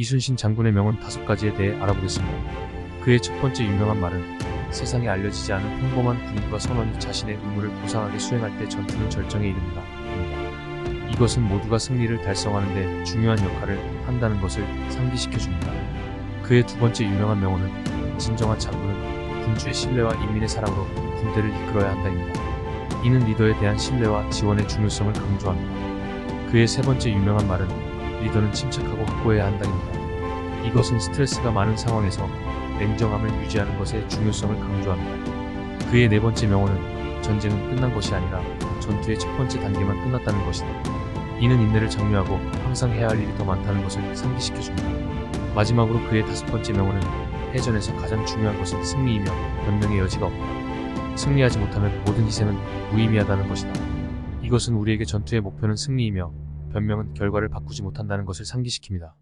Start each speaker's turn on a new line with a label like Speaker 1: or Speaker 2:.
Speaker 1: 이순신 장군의 명언 다섯 가지에 대해 알아보겠습니다. 그의 첫 번째 유명한 말은 세상에 알려지지 않은 평범한 군인과 선원이 자신의 의무를 고상하게 수행할 때 전투는 절정에 이릅니다. 이것은 모두가 승리를 달성하는 데 중요한 역할을 한다는 것을 상기시켜 줍니다. 그의 두 번째 유명한 명언은 진정한 장군은 군주의 신뢰와 인민의 사랑으로 군대를 이끌어야 한다입니다. 이는 리더에 대한 신뢰와 지원의 중요성을 강조합니다. 그의 세 번째 유명한 말은 리더는 침착하고 확고해야 한다입니다. 이것은 스트레스가 많은 상황에서 냉정함을 유지하는 것의 중요성을 강조합니다. 그의 네 번째 명언은 전쟁은 끝난 것이 아니라 전투의 첫 번째 단계만 끝났다는 것이다. 이는 인내를 장려하고 항상 해야 할 일이 더 많다는 것을 상기시켜 줍니다. 마지막으로 그의 다섯 번째 명언은 해전에서 가장 중요한 것은 승리이며 변명의 여지가 없다. 승리하지 못하면 모든 희생은 무의미하다는 것이다. 이것은 우리에게 전투의 목표는 승리이며 변명은 결과를 바꾸지 못한다는 것을 상기시킵니다.